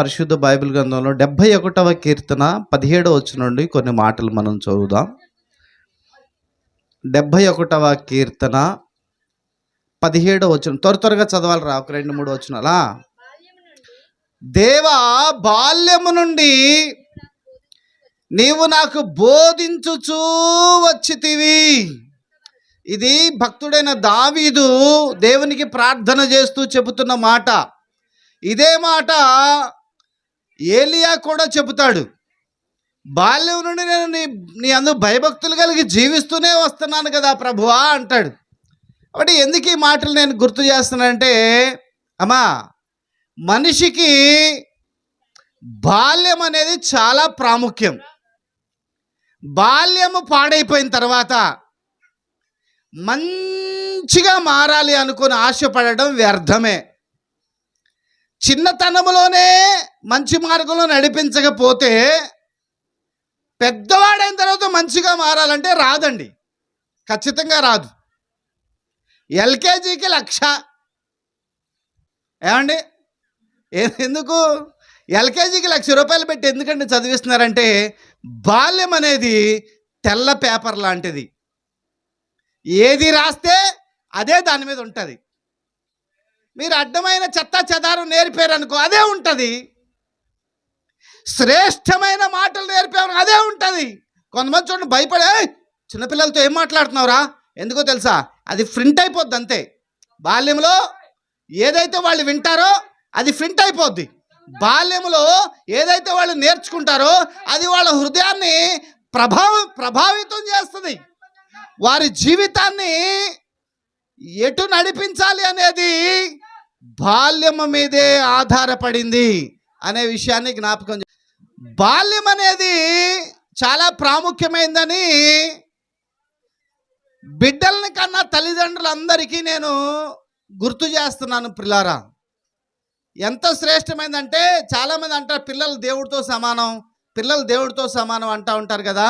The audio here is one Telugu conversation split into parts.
పరిశుద్ధ బైబిల్ గ్రంథంలో డెబ్భై ఒకటవ కీర్తన పదిహేడవ వచ్చి నుండి కొన్ని మాటలు మనం చదువుదాం. డెబ్భై ఒకటవ కీర్తన పదిహేడవ వచ్చిన త్వర త్వరగా చదవాలి రా ఒక రెండు మూడు వచ్చినాలా దేవా బాల్యము నుండి నీవు నాకు బోధించుచూ వచ్చితివి. ఇది భక్తుడైన దావీదు దేవునికి ప్రార్థన చేస్తూ చెబుతున్న మాట. ఇదే మాట ఏలియా కూడా చెబుతాడు బాల్యం నుండి నేను నీ నీ అందు భయభక్తులు కలిగి జీవిస్తూనే వస్తున్నాను కదా ప్రభువా అంటాడు. కాబట్టి ఎందుకు ఈ మాటలు నేను గుర్తు చేస్తున్నానంటే అమ్మా మనిషికి బాల్యం అనేది చాలా ప్రాముఖ్యం. బాల్యము పాడైపోయిన తర్వాత మంచిగా మారాలి అనుకుని ఆశపడడం వ్యర్థమే. చిన్నతనంలోనే మంచి మార్గంలో నడిపించకపోతే పెద్దవాడైన తర్వాత మంచిగా మారాలంటే రాదండి. ఖచ్చితంగా రాదు. ఎల్కేజీకి లక్ష. ఏమండి? ఎందుకు? ఎల్కేజీకి లక్ష రూపాయలు పెట్టి ఎందుకంటే చదివిస్తున్నారంటే బాల్యం అనేది తెల్ల పేపర్ లాంటిది. ఏది రాస్తే అదే దాని మీద ఉంటుంది. మీరు అడ్డమైన చెత్త చెదారం నేర్పారు అనుకో అదే ఉంటుంది. శ్రేష్టమైన మాటలు నేర్పారు అదే ఉంటుంది. కొంతమంది చూడండి భయపడే చిన్నపిల్లలతో ఏం మాట్లాడుతున్నావురా? ఎందుకో తెలుసా? అది ప్రింట్ అయిపోద్ది అంతే. బాల్యంలో ఏదైతే వాళ్ళు వింటారో అది ప్రింట్ అయిపోద్ది. బాల్యంలో ఏదైతే వాళ్ళు నేర్చుకుంటారో అది వాళ్ళ హృదయాన్ని ప్రభావం ప్రభావితం చేస్తుంది. వారి జీవితాన్ని ఎటు నడిపించాలి అనేది బాల్యము మీదే ఆధారపడింది అనే విషయాన్ని జ్ఞాపకం బాల్యం అనేది చాలా ప్రాముఖ్యమైందని బిడ్డలని కన్నా తల్లిదండ్రులందరికీ నేను గుర్తు చేస్తున్నాను పిల్లారా ఎంత శ్రేష్టమైందంటే చాలామంది అంటారు పిల్లలు దేవుడితో సమానం పిల్లలు దేవుడితో సమానం అంటూ ఉంటారు కదా.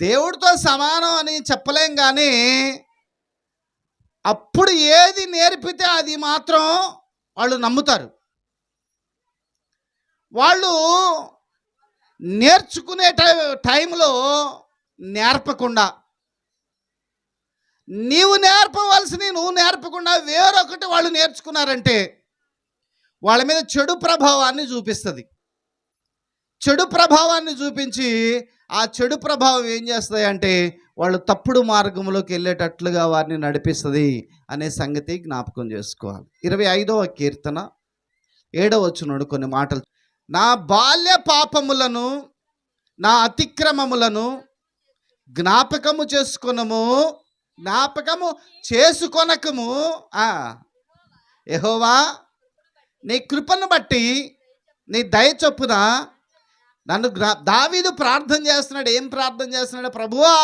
దేవుడితో సమానం అని చెప్పలేం కానీ అప్పుడు ఏది నేర్పితే అది మాత్రం వాళ్ళు నమ్ముతారు. వాళ్ళు నేర్చుకునే టై టైంలో నేర్పకుండా నీవు నేర్పవలసినవి నువ్వు నేర్పకుండా వేరొకటి వాళ్ళు నేర్చుకున్నారంటే వాళ్ళ మీద చెడు ప్రభావాన్ని చూపిస్తుంది. చెడు ప్రభావాన్ని చూపించి ఆ చెడు ప్రభావం ఏం చేస్తాయి అంటే వాళ్ళు తప్పుడు మార్గంలోకి వెళ్ళేటట్లుగా వారిని నడిపిస్తుంది అనే సంగతి జ్ఞాపకం చేసుకోవాలి. ఇరవై ఐదవ కీర్తన ఏడవ వచ్చినాడు కొన్ని మాటలు. నా బాల్య పాపములను నా అతిక్రమములను జ్ఞాపకము చేసుకునము జ్ఞాపకము చేసుకొనకము. ఎహోవా నీ కృపను బట్టి నీ దయ చొప్పున నన్ను దావీదు ప్రార్థన చేస్తున్నాడు. ఏం ప్రార్థన చేస్తున్నాడు? ప్రభువా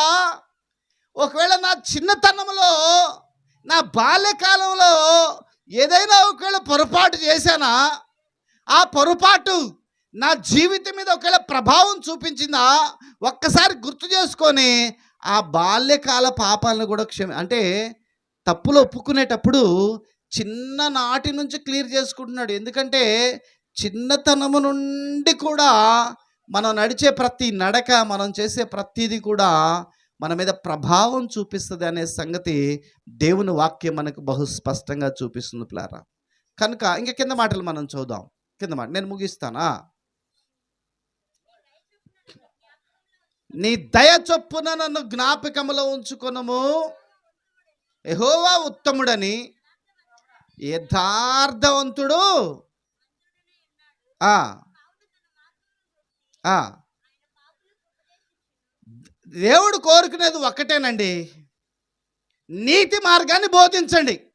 ఒకవేళ నా చిన్నతనంలో నా బాల్యకాలంలో ఏదైనా ఒకవేళ పొరపాటు చేశానా? ఆ పొరపాటు నా జీవితం మీద ఒకవేళ ప్రభావం చూపించిందా? ఒక్కసారి గుర్తు చేసుకొని ఆ బాల్యకాల పాపాలను కూడా క్షమి అంటే తప్పులు ఒప్పుకునేటప్పుడు చిన్ననాటి నుంచి క్లియర్ చేసుకుంటున్నాడు. ఎందుకంటే చిన్నతనము నుండి కూడా మనం నడిచే ప్రతి నడక మనం చేసే ప్రతిదీ కూడా మన మీద ప్రభావం చూపిస్తుంది అనే సంగతి దేవుని వాక్యం మనకు బహు స్పష్టంగా చూపిస్తుంది ప్లారా కనుక ఇంక కింద మాటలు మనం చూద్దాం. కింద మాట నేను ముగిస్తానా? నీ దయ చొప్పున నన్ను జ్ఞాపకములో ఉంచుకొనము. ఎహోవా ఉత్తముడని యథార్థవంతుడు. దేవుడు కోరుకునేది ఒక్కటేనండి. నీతి మార్గాన్ని బోధించండి.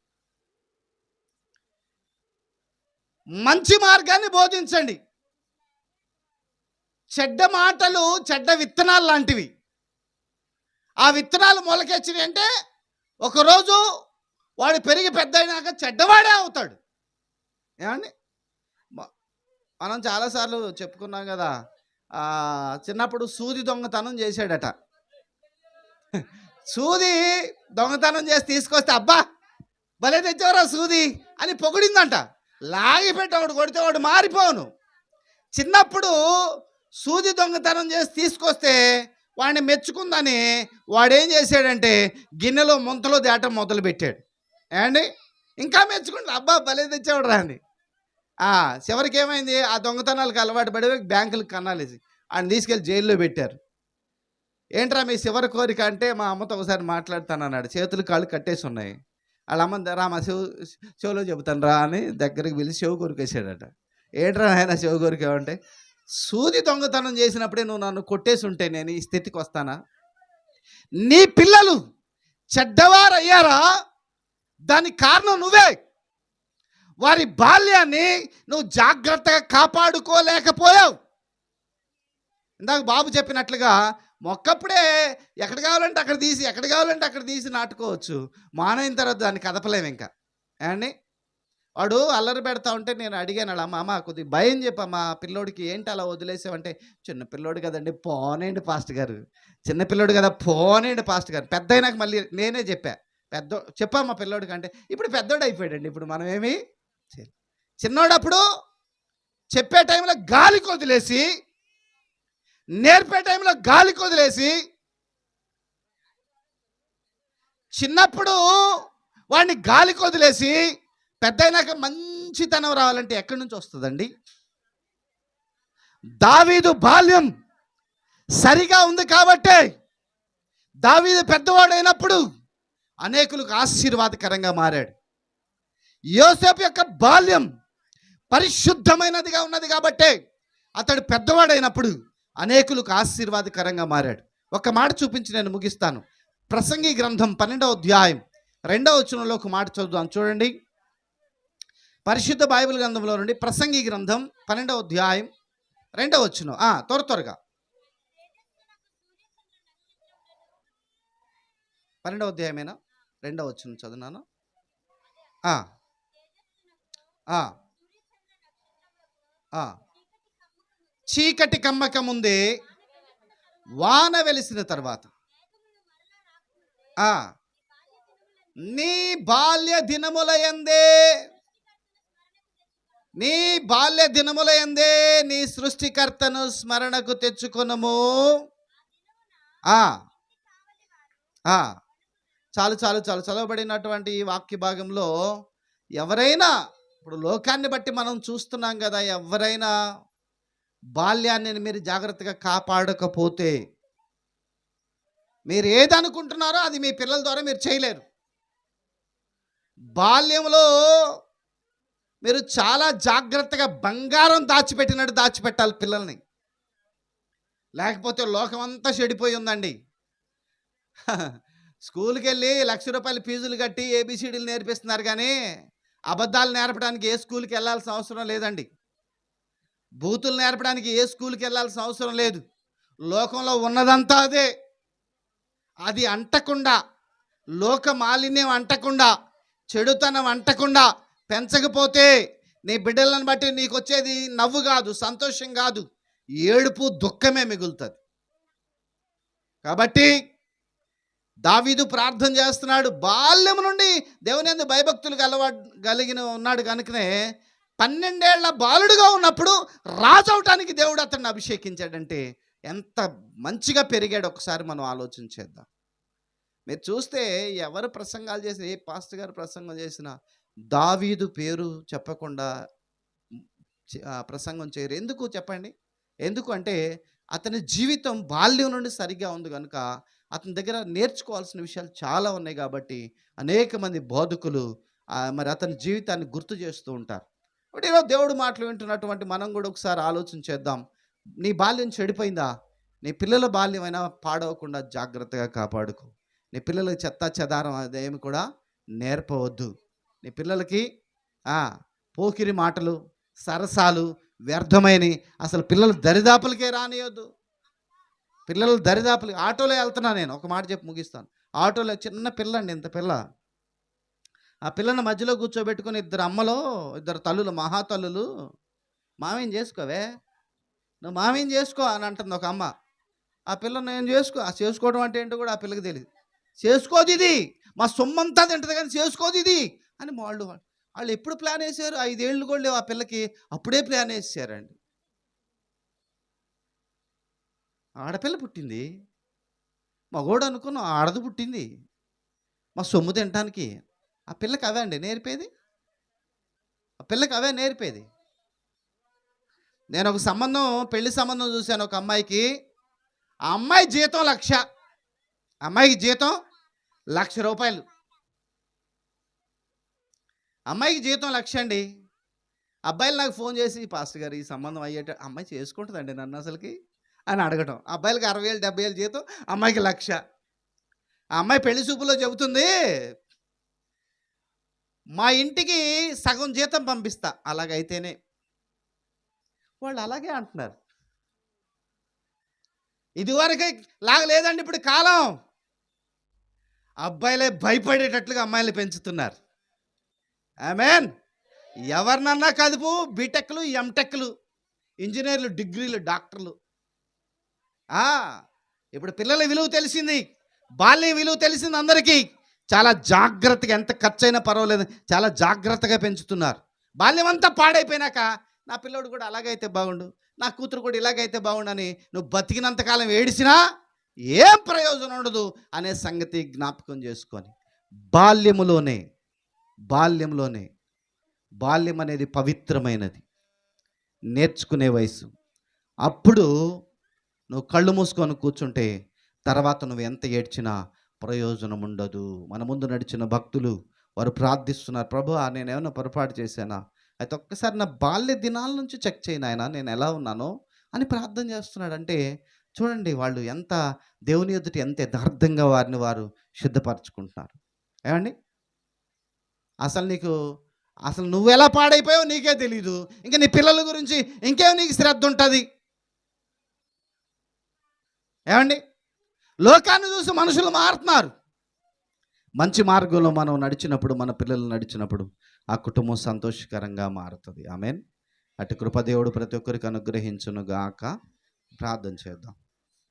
మంచి మార్గాన్ని బోధించండి. చెడ్డ మాటలు చెడ్డ విత్తనాలు లాంటివి. ఆ విత్తనాలు మొలకెచ్చినాయి అంటే ఒకరోజు వాడు పెరిగి పెద్ద అయినాక చెడ్డవాడే అవుతాడు. ఏమండి? మనం చాలాసార్లు చెప్పుకున్నాం కదా చిన్నప్పుడు సూది దొంగతనం చేశాడట. సూది దొంగతనం చేసి తీసుకొస్తే అబ్బా భలే తెచ్చావరా సూది అని పొగిడిందంట. లాగి పెట్టి కొడితే వాడు మారిపోను. చిన్నప్పుడు సూది దొంగతనం చేసి తీసుకొస్తే వాడిని మెచ్చుకుందని వాడేం చేశాడంటే గిన్నెలో ముంతలో దేటం మొదలు పెట్టాడు ఏమండి? ఇంకా మెచ్చుకుంటా అబ్బా భలే తెచ్చేవాడు రా అని. చివరికి ఏమైంది ఆ దొంగతనాలకు అలవాటు పడి బ్యాంకులకు కన్నాలేసి ఆయన తీసుకెళ్ళి జైల్లో పెట్టారు. ఏంట్రా మీ చివరి కోరిక అంటే మా అమ్మతో ఒకసారి మాట్లాడతాను అన్నాడు చేతులు కాళ్ళు కట్టేసి ఉన్నాయి. వాళ్ళ అమ్మ రా మా చెవు చెవులో చెబుతాను రా అని దగ్గరికి పిలిచి చెవు కోరికేసాడట ఏంట్రా ఆయన చెవు ఏమంటే సూది దొంగతనం చేసినప్పుడే నువ్వు నన్ను కొట్టేసి ఉంటే నేను ఈ స్థితికి వస్తానా? నీ పిల్లలు చెడ్డవారయ్యారా? దానికి కారణం నువ్వే. వారి బాల్యాన్ని నువ్వు జాగ్రత్తగా కాపాడుకోలేకపోయావు. ఇందాక బాబు చెప్పినట్లుగా మొక్కప్పుడే ఎక్కడ కావాలంటే అక్కడ తీసి ఎక్కడ కావాలంటే అక్కడ తీసి నాటుకోవచ్చు. మానైన తర్వాత దాన్ని కదపలేము ఇంకా. ఏమండి? వాడు అల్లరి పెడతా ఉంటే నేను అడిగాను అలా అమ్మ అమ్మ కొద్దిగా భయం చెప్పమ్మా పిల్లోడికి ఏంటి అలా వదిలేసావంటే? చిన్న పిల్లోడు కదండి పోనేండి పాస్ట్ గారు. చిన్న పిల్లోడు కదా పోనేండి పాస్ట్ గారు. పెద్ద మళ్ళీ నేనే చెప్పా. పెద్ద చెప్పమ్మా పిల్లోడికి అంటే ఇప్పుడు పెద్దోడు అయిపోయాడండి ఇప్పుడు మనం ఏమి చిన్నోడప్పుడు చెప్పే టైంలో గాలికి వదిలేసి నేర్పే టైంలో గాలికి వదిలేసి చిన్నప్పుడు వాడిని గాలికి వదిలేసి పెద్దయినాక మంచితనం రావాలంటే ఎక్కడి నుంచి వస్తుందండి? దావీదు బాల్యం సరిగా ఉంది కాబట్టే దావీదు పెద్దవాడైనప్పుడు అనేకులకు ఆశీర్వాదకరంగా మారాడు. యోసేపు యొక్క బాల్యం పరిశుద్ధమైనదిగా ఉన్నది కాబట్టే అతడు పెద్దవాడైనప్పుడు అనేకులకు ఆశీర్వాదకరంగా మారాడు. ఒక మాట చూపించి నేను ముగిస్తాను. ప్రసంగి గ్రంథం పన్నెండవ అధ్యాయం రెండవ వచనంలో ఒక మాట చదువుదాం. చూడండి. పరిశుద్ధ బైబిల్ గ్రంథంలో నుండి ప్రసంగి గ్రంథం పన్నెండవ అధ్యాయం రెండవ వచనం. త్వర త్వరగా. పన్నెండవ అధ్యాయమేనా? రెండవ వచనం చదువునాను చీకటి కమ్మక ముందే వాన వెలిసిన తర్వాత. నీ బాల్య దినముల ఎందే నీ బాల్య దినముల ఎందే నీ సృష్టికర్తను స్మరణకు తెచ్చుకొనము. చాలు చాలు చాలు చదవబడినటువంటి ఈ వాక్య భాగంలో ఎవరైనా ఇప్పుడు లోకాన్ని బట్టి మనం చూస్తున్నాం కదా ఎవరైనా బాల్యాన్ని మీరు జాగ్రత్తగా కాపాడకపోతే మీరు ఏదనుకుంటున్నారో అది మీ పిల్లల ద్వారా మీరు చేయలేరు. బాల్యంలో మీరు చాలా జాగ్రత్తగా బంగారం దాచిపెట్టినట్టు దాచిపెట్టాలి పిల్లల్ని. లేకపోతే లోకం అంతా చెడిపోయి ఉందండి. స్కూల్కి వెళ్ళి లక్ష రూపాయల ఫీజులు కట్టి ఏబిసిడీలు నేర్పిస్తున్నారు కానీ అబద్ధాలు నేర్పడానికి ఏ స్కూల్కి వెళ్ళాల్సిన అవసరం లేదండి. బూతులు నేర్పడానికి ఏ స్కూల్కి వెళ్ళాల్సిన అవసరం లేదు. లోకంలో ఉన్నదంతా అదే. అది అంటకుండా లోక మాలిన్యం అంటకుండా చెడుతనం అంటకుండా పెంచకపోతే నీ బిడ్డలను బట్టి నీకు వచ్చేది నవ్వు కాదు సంతోషం కాదు. ఏడుపు దుఃఖమే మిగులుతుంది. కాబట్టి దావీదు ప్రార్థన చేస్తున్నాడు. బాల్యం నుండి దేవుని ఎందు భయభక్తులు కలవా కలిగిన ఉన్నాడు కనుకనే పన్నెండేళ్ళ బాలుడుగా ఉన్నప్పుడు రాజు అవటానికి దేవుడు అతన్ని అభిషేకించాడంటే ఎంత మంచిగా పెరిగాడు ఒకసారి మనం ఆలోచన చేద్దాం. మీరు చూస్తే ఎవరు ప్రసంగాలు చేసిన ఏ పాస్టర్ గారు ప్రసంగం చేసినా దావీదు పేరు చెప్పకుండా చే- ప్రసంగం చేయరు. ఎందుకు చెప్పండి? ఎందుకు అంటే అతని జీవితం బాల్యం నుండి సరిగ్గా ఉంది కనుక అతని దగ్గర నేర్చుకోవాల్సిన విషయాలు చాలా ఉన్నాయి కాబట్టి అనేక మంది బోధకులు మరి అతని జీవితాన్ని గుర్తు చేస్తూ ఉంటారు. కాబట్టి ఈరోజు దేవుడు మాటలు వింటున్నటువంటి మనం కూడా ఒకసారి ఆలోచన చేద్దాం. నీ బాల్యం చెడిపోయిందా? నీ పిల్లల బాల్యమైనా పాడవకుండా జాగ్రత్తగా కాపాడుకో. నీ పిల్లలకి చెత్త చెదారం అదేమి కూడా నేర్పవద్దు. నీ పిల్లలకి పోకిరి మాటలు సరసాలు వ్యర్థమైనవి అసలు పిల్లలు దరిదాపులకే రానియొద్దు. పిల్లలు దరిదాపులు ఆటోలో వెళ్తున్నా నేను. ఒక మాట చెప్పి ముగిస్తాను. ఆటోలో చిన్న పిల్ల అండి ఇంత పిల్ల. ఆ పిల్లని మధ్యలో కూర్చోబెట్టుకుని ఇద్దరు అమ్మలో ఇద్దరు తల్లులు మహాతల్లులు మామేం చేసుకోవే? నువ్వు మామేం చేసుకో అని అంటుంది ఒక అమ్మ. ఆ పిల్లని నేను చేసుకో? ఆ చేసుకోవడం అంటే ఏంటో కూడా ఆ పిల్లకి తెలియదు చేసుకోదు ఇది. మా సొమ్మంతా తింటది కానీ చేసుకోదు ఇది అని వాళ్ళు వాళ్ళు ఎప్పుడు ప్లాన్ వేసారు ఐదేళ్ళు కూడా లేవు ఆ పిల్లకి. అప్పుడే ప్లాన్ వేసారండి ఆడపిల్ల పుట్టింది. మగోడు అనుకున్నాం ఆడది పుట్టింది. మా సొమ్ము తినటానికి ఆ పిల్లకి అవే అండి నేర్పేది? ఆ పిల్లకి అవే నేర్పేది. నేను ఒక సంబంధం పెళ్ళి సంబంధం చూశాను ఒక అమ్మాయికి. ఆ అమ్మాయి జీతం లక్ష. అమ్మాయికి జీతం లక్ష రూపాయలు. అమ్మాయికి జీతం లక్ష అండి. అబ్బాయిలు నాకు ఫోన్ చేసి పాస్టర్ గారు ఈ సంబంధం అయ్యేట అమ్మాయి చేసుకుంటుందండి నన్ను అసలుకి. అని అడగటం. అబ్బాయిలకి అరవై వేలు డెబ్బై వేలు జీతం అమ్మాయికి లక్ష. ఆ అమ్మాయి పెళ్ళి చూపులో చెబుతుంది మా ఇంటికి సగం జీతం పంపిస్తా. అలాగైతేనే. వాళ్ళు అలాగే అంటున్నారు. ఇదివరకే లాగా లేదండి ఇప్పుడు కాలం. అబ్బాయిలే భయపడేటట్లుగా అమ్మాయిలు పెంచుతున్నారు. ఆమెన్. ఎవరినన్నా కదుపు బీటెక్లు ఎంటెక్లు ఇంజనీర్లు డిగ్రీలు డాక్టర్లు. ఇప్పుడు పిల్లల విలువ తెలిసింది బాల్య విలువ తెలిసింది అందరికీ. చాలా జాగ్రత్తగా ఎంత ఖర్చైనా పర్వాలేదు చాలా జాగ్రత్తగా పెంచుతున్నారు. బాల్యం అంతా పాడైపోయినాక నా పిల్లోడు కూడా అలాగైతే బాగుండు నా కూతురు కూడా ఇలాగైతే బాగుండని నువ్వు బతికినంతకాలం ఏడిసినా ఏం ప్రయోజనం ఉండదు అనే సంగతి జ్ఞాపకం చేసుకొని బాల్యములోనే బాల్యంలోనే బాల్యం అనేది పవిత్రమైనది. నేర్చుకునే వయసు. అప్పుడు నువ్వు కళ్ళు మూసుకొని కూర్చుంటే తర్వాత నువ్వు ఎంత ఏడ్చినా ప్రయోజనం ఉండదు. మన ముందు నడిచిన భక్తులు వారు ప్రార్థిస్తున్నారు ప్రభు నేను ఏమైనా పొరపాటు చేశానా? అయితే ఒక్కసారి నా బాల్య దినాల నుంచి చెక్ చేయను ఆయన నేను ఎలా ఉన్నానో అని ప్రార్థన చేస్తున్నాడు. అంటే చూడండి వాళ్ళు ఎంత దేవుని ఎదుటి ఎంత యథార్థంగా వారిని వారు సిద్ధపరచుకుంటున్నారు. ఏమండి? అసలు నీకు అసలు నువ్వు ఎలా పాడైపోయావో నీకే తెలీదు. ఇంకా నీ పిల్లల గురించి ఇంకేం నీకు శ్రద్ధ ఉంటుంది? ఏమండి? లోకాన్ని చూసి మనుషులు మారుతున్నారు. మంచి మార్గంలో మనం నడిచినప్పుడు మన పిల్లలు నడిచినప్పుడు ఆ కుటుంబం సంతోషకరంగా మారుతుంది. ఆమెన్. అటు కృపదేవుడు ప్రతి ఒక్కరికి అనుగ్రహించునుగాక ప్రార్థన చేద్దాం.